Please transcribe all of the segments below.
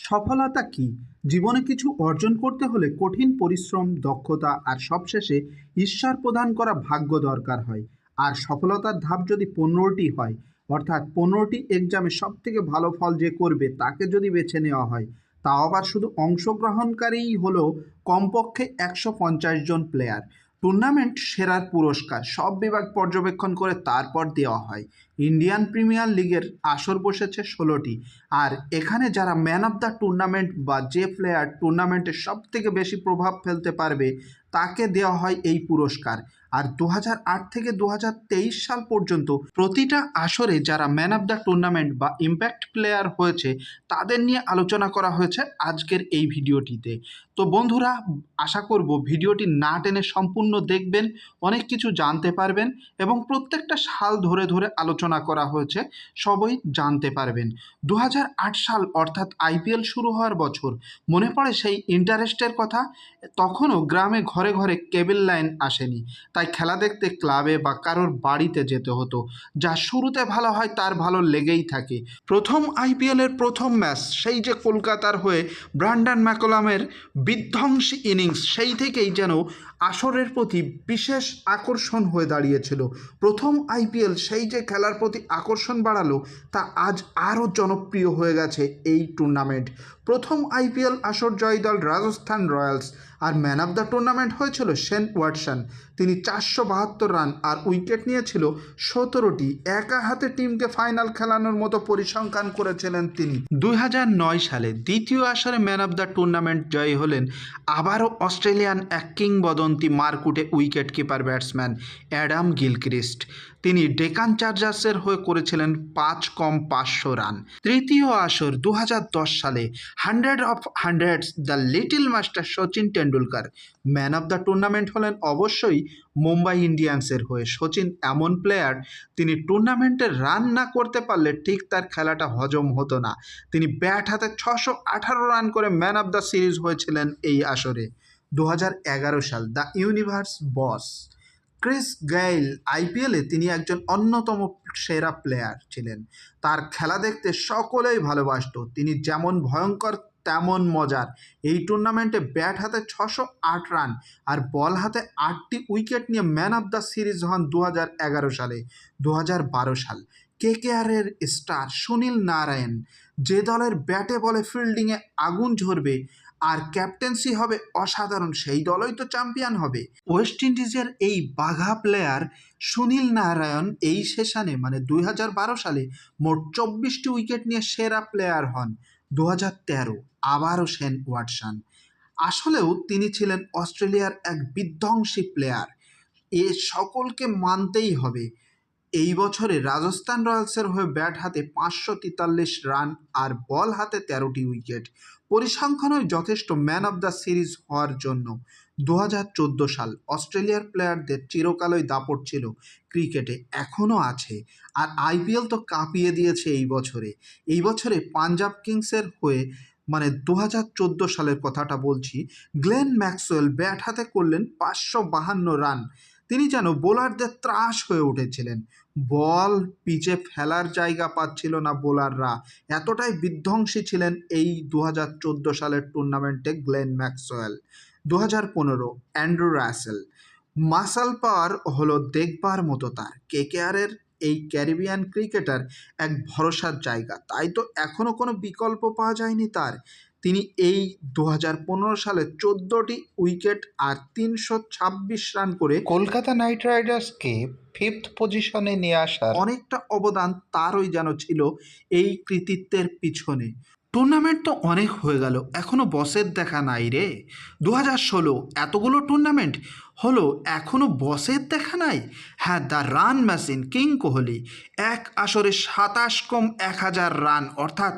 সফলতা কি? জীবনে কিছু অর্জন করতে হলে কঠিন পরিশ্রম, দক্ষতা আর সবশেষে ঈশ্বর প্রদান করা ভাগ্য দরকার হয়। আর সফলতার ধাপ যদি পনেরোটি হয়, অর্থাৎ পনেরোটি এক্সামে সব থেকে ভালো ফল যে করবে তাকে যদি বেছে নেওয়া হয় তা আবার শুধু অংশগ্রহণকারীই হলো কমপক্ষে একশো পঞ্চাশ জন প্লেয়ার টুর্নামেন্ট সেরার পুরস্কার সব বিভাগ পর্যবেক্ষণ করে তারপর দেওয়া হয়। ইন্ডিয়ান প্রিমিয়ার লিগের আসর বসেছে ষোলোটি। আর এখানে যারা ম্যান অফ দ্য টুর্নামেন্ট বা যে প্লেয়ার টুর্নামেন্টে সব থেকে বেশি প্রভাব ফেলতে পারবে, তাকে দেওয়া হয় এই পুরস্কার। আর দু হাজার আট থেকে দু হাজার তেইশ সাল পর্যন্ত প্রতিটা আসরে যারা ম্যান অফ দ্য টুর্নামেন্ট বা ইম্প্যাক্ট প্লেয়ার হয়েছে, তাদের নিয়ে আলোচনা করা হয়েছে আজকের এই ভিডিওটিতে। তো বন্ধুরা, আশা করব ভিডিওটি না টেনে সম্পূর্ণ দেখবেন, অনেক কিছু জানতে পারবেন এবং প্রত্যেকটা সাল ধরে ধরে আলোচনা করা হয়েছে, সবই জানতে পারবেন। দু হাজার আট সাল অর্থাৎ আইপিএল শুরু হওয়ার বছর, মনে পড়ে সেই ইন্টারেস্টের কথা? তখনও গ্রামে ঘরে ঘরে কেবল লাইন আসেনি, তাই খেলা দেখতে ক্লাবে বা কারোর বাড়িতে যেতে হতো, যা শুরুতে ভালো হয় তার ভালো লেগেই থাকে। প্রথম আইপিএলের প্রথম ম্যাচ, সেই যে কলকাতার হয়ে ব্রান্ডান ম্যাকোলামের বিধ্বংসী ইনিংস, সেই থেকেই যেন আসরের প্রতি বিশেষ আকর্ষণ হয়ে দাঁড়িয়েছিল। প্রথম আইপিএল সেই যে খেলার প্রতি আকর্ষণ বাড়ালো, তা আজ আরও জনপ্রিয় হয়ে গেছে এই টুর্নামেন্ট। প্রথম আইপিএল আসর জয় দল রাজস্থান রয়্যালস। আর ম্যান অফ দ্য টুর্নামেন্ট হয়েছিল সেন ওয়াটসন। তিনি চারশো বাহাত্তর রান আর উইকেট নিয়েছিল সতেরোটি। একা হাতে টিমকে ফাইনাল খেলানোর মতো পরিসংখ্যান করেছিলেন তিনি। দুই সালে দ্বিতীয় আসরে ম্যান অফ দ্য টুর্নামেন্ট জয়ী হলেন আবারও অস্ট্রেলিয়ান এক কিংবদন্তি মারকুটে wicket keeper batsman Adam Gilchrist. তিনি ডেকান চার্জার্সের হয়ে করেছিলেন পাঁচ কম পাঁচশো রান। তৃতীয় আসর দু হাজার দশ সালে hundred of hundreds the little master Sachin Tendulkar man of the tournament হলেন। অবশ্যই মুম্বাই ইন্ডিয়ান্সের হয়ে সচিন এমন প্লেয়ার, তিনি টুর্নামেন্টে রান না করতে পারলে ঠিক তার খেলাটা হজম হতো না। তিনি ব্যাট হাতে ছশো আঠারো রান করে ম্যান অফ দ্য সিরিজ হয়েছিলেন এই আসরে। দু হাজার এগারো সাল the universe boss. Chris Gayle আইপিএলে তিনি একজন অন্যতম সেরা প্লেয়ার ছিলেন। তার খেলা দেখতে সকলেই ভালোবাসত। তিনি যেমন ভয়ঙ্কর, তেমন মজার। এই টুর্নামেন্টে ব্যাট হাতে ছশো আট রান আর বল হাতে আটটি উইকেট নিয়ে ম্যান অফ দ্য সিরিজ হন দু হাজার এগারো সালে। দু হাজার বারো সাল কে কেআরের স্টার সুনীল নারায়ণ যে দলের ব্যাটে বলে ফিল্ডিংয়ে আগুন ঝরবে আর ক্যাপ্টেন্সি হবে অসাধারণ, সেই দলই তো চ্যাম্পিয়ন হবে। ওয়েস্ট ইন্ডিজের এই বাঘা প্লেয়ার সুনীল নারায়ণ এই সেশনে মানে দুই হাজার বারো সালে মোট চব্বিশটি উইকেট নিয়ে সেরা প্লেয়ার হন দু হাজার তেরো, আবারও সেন ওয়াটসন। আসলেও তিনি ছিলেন অস্ট্রেলিয়ার এক বিধ্বংসী প্লেয়ার এ সকলকে মানতেই হবে। এই বছরে রাজস্থান রয়্যালসের হয়ে ব্যাট হাতে পাঁচশো তেতাল্লিশ রান আর বল হাতে তেরোটি উইকেট। পরিসংখ্যানই যথেষ্ট ম্যান অফ দ্য সিরিজ হওয়ার জন্য। দু চোদ্দ সাল অস্ট্রেলিয়ার প্লেয়ারদের চিরকালই দাপট ছিল। ক্রিকেটে এখনও আছে। আর আইপিএল তো কাঁপিয়ে দিয়েছে এই বছরে। এই বছরে পাঞ্জাব কিংসের হয়ে মানে দু হাজার চোদ্দ সালের কথাটা বলছি, গ্লেন ম্যাক্সওয়েল ব্যাট হাতে করলেন পাঁচশো বাহান্ন রান। তিনি যেন বোলারদের ত্রাস হয়ে উঠেছিলেন। বল পিচে ফেলার জায়গা পাচ্ছিল না বোলাররা। এতটাই বিধ্বংসী ছিলেন এই দু হাজার চোদ্দ সালের টুর্নামেন্টে গ্লেন ম্যাক্সওয়েল। দু হাজার পনেরো, অ্যান্ড্রু রাসেল। মাসাল পাওয়ার হলো দেখবার মতো তার। কেকেআরের এই ক্যারিবিয়ান ক্রিকেটার এক ভরসার জায়গা। তাই তো এখনও কোনো বিকল্প পাওয়া যায়নি তার। তিনি এই দু হাজার পনেরো সালে চোদ্দোটি উইকেট আর তিনশো ছাব্বিশ রান করে কলকাতা নাইট রাইডার্সকে ফিফথ পজিশনে নিয়ে আসার অনেকটা অবদান তারই যেন ছিল এই কৃতিত্বের পিছনে। টুর্নামেন্ট তো অনেক হয়ে গেল এখনও বসের দেখা নাই রে। দু হাজার ষোলো, এতগুলো টুর্নামেন্ট হলো এখনও বসের দেখা নাই? হ্যাঁ the run machine, king Kohli. এক আসরে সাতাশ কম এক হাজার রান, অর্থাৎ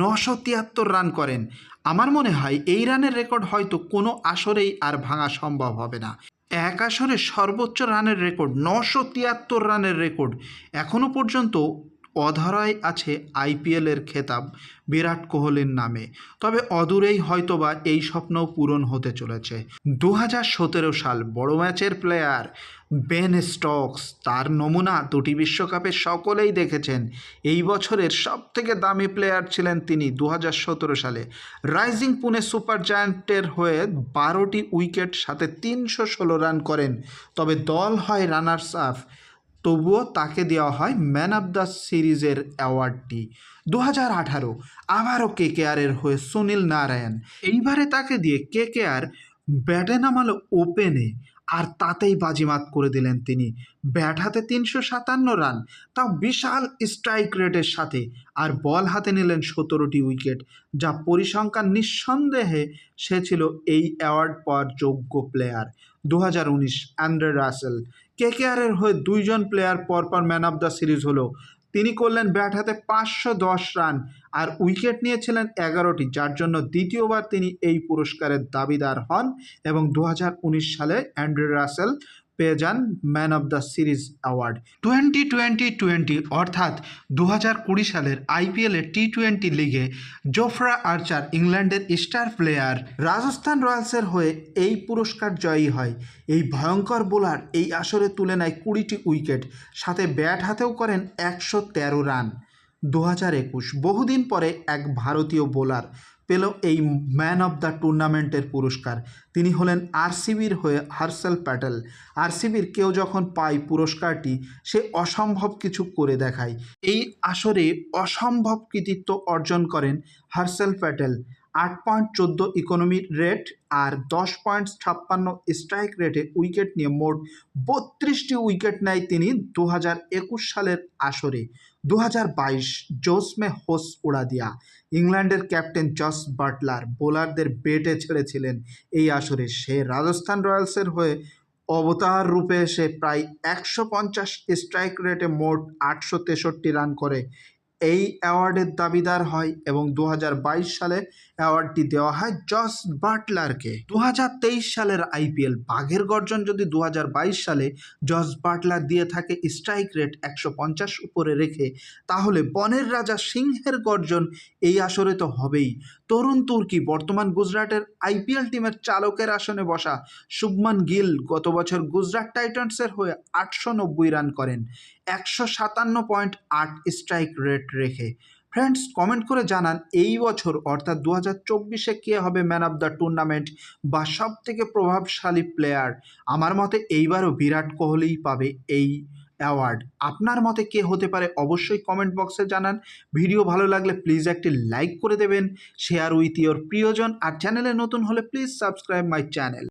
নশো তিয়াত্তর রান করেন। আমার মনে হয় এই রানের রেকর্ড হয়তো কোনো আসরেই আর ভাঙা সম্ভব হবে না। এক আসরে সর্বোচ্চ রানের রেকর্ড, নশো তিয়াত্তর রানের রেকর্ড। এখনও পর্যন্ত অধরাই আছে আইপিএলের খেতাব বিরাট কোহলির নামে। তবে অদূরেই হয়তোবা এই স্বপ্নও পূরণ হতে চলেছে। দু হাজার সতেরো সাল বড় ম্যাচের প্লেয়ার বেন স্টকস তার নমুনা দুটি বিশ্বকাপে সকলেই দেখেছেন। এই বছরের সবথেকে দামি প্লেয়ার ছিলেন তিনি দু হাজার সতেরো সালে। রাইজিং পুনে সুপার জায়ান্টের হয়ে বারোটি উইকেট সাথে তিনশো ষোলো রান করেন। তবে দল হয় রানার্স আপ। তবুও তাকে দেওয়া হয় ম্যান অফ দ্য সিরিজের অ্যাওয়ার্ডটি। দু হাজার আঠারো, আবারও কে কে আরের হয়ে সুনীল নারায়ণ। এইবারে তাকে দিয়ে কে কে আর ব্যাটে নামালো ওপেনে আর তাতেই বাজিমাত করে দিলেন তিনি। ব্যাট হাতে তিনশো সাতান্ন রান, তাও বিশাল স্ট্রাইক রেটের সাথে আর বল হাতে নিলেন সতেরোটি উইকেট, যা পরিসংখ্যান নিঃসন্দেহে সে ছিল এই অ্যাওয়ার্ড পাওয়ার যোগ্য প্লেয়ার। দু হাজার উনিশ, অ্যান্ড্রে রাসেল কেকেআরের হয়ে দুইজন প্লেয়ার পরপর ম্যান অফ দ্য সিরিজ হলো। তিনি করলেন ব্যাট হাতে পাঁচশো দশ রান আর উইকেট নিয়েছিলেন এগারোটি, যার জন্য দ্বিতীয়বার তিনি এই পুরস্কারের দাবিদার হন এবং দু হাজার উনিশ সালে অ্যান্ড্রু রাসেল পেয়ে যান man of the series award. Twenty twenty twenty, অর্থাৎ দু কুড়ি সালের আইপিএলের টি টোয়েন্টি লিগে জোফরা আর্চার ইংল্যান্ডের স্টার প্লেয়ার রাজস্থান রয়্যালসের হয়ে এই পুরস্কার জয়ী হয়। এই ভয়ঙ্কর বোলার এই আসরে তুলে নেয় কুড়িটি উইকেট, সাথে ব্যাট হাতেও করেন একশো তেরো রান। দু হাজার একুশ, বহুদিন পরে এক ভারতীয় বোলার পেল এই ম্যান অফ দ্য টুর্নামেন্টের পুরস্কার। তিনি হলেন আরসিবির হয়ে হার্সেল প্যাটেল। আরসিবির কেউ যখন পায় পুরস্কারটি, সে অসম্ভব কিছু করে দেখায়। এই আসরে অসম্ভব কৃতিত্ব অর্জন করেন হার্সেল প্যাটেল। আট পয়েন্ট চোদ্দ ইকোনমি রেট আর দশ পয়েন্ট ছাপ্পান্ন স্ট্রাইক রেটে উইকেট নিয়ে মোট বত্রিশটি উইকেট নেয় তিনি দু হাজার একুশ সালের আসরে। দু হাজার বাইশ জোসমে হোস উড়া দিয়া ইংল্যান্ডের ক্যাপ্টেন জস বাটলার বোলারদের বেটে ছেড়েছিলেন এই আসরে। সে রাজস্থান রয়্যালসের হয়ে অবতার রূপে এসে প্রায় একশো পঞ্চাশ স্ট্রাইক রেটে মোট আটশো তেষট্টি রান করে। এই অ্যাওয়ার্ডের দাবিদার হয় এবং দু হাজার বাইশ সালে অ্যাওয়ার্ডটি দেওয়া হয় জস বাটলারকে। দু হাজার তেইশ সালের আইপিএল বাঘের গর্জন যদি দু হাজার বাইশ সালে জস বাটলার দিয়ে থাকে স্ট্রাইক রেট একশো পঞ্চাশ উপরে রেখে, তাহলে বনের রাজা সিংহের গর্জন এই আসরে তো হবেই। তরুণ তুর্কি বর্তমান গুজরাটের আইপিএল টিমের চালকের আসনে বসা শুভমান গিল গত বছর গুজরাট টাইটান্সের হয়ে আটশো নব্বই রান করেন, একশো সাতান্ন পয়েন্ট আট স্ট্রাইক রেট রেখে। ফ্রেন্ডস কমেন্ট করে জানান এই বছর, অর্থাৎ দু হাজার চব্বিশে কে হবে ম্যান অফ দ্য টুর্নামেন্ট বা সব থেকে প্রভাবশালী প্লেয়ার আমার মতে এইবারও বিরাট কোহলিই পাবে এই অ্যাওয়ার্ড আপনার মতে কে হতে পারে অবশ্যই কমেন্ট বক্সে জানান। ভিডিও ভালো লাগলে প্লিজ একটি লাইক করে দেবেন। শেয়ার উইথ ইয়োর প্রিয়জন। আর চ্যানেলে নতুন হলে প্লিজ সাবস্ক্রাইব মাই চ্যানেল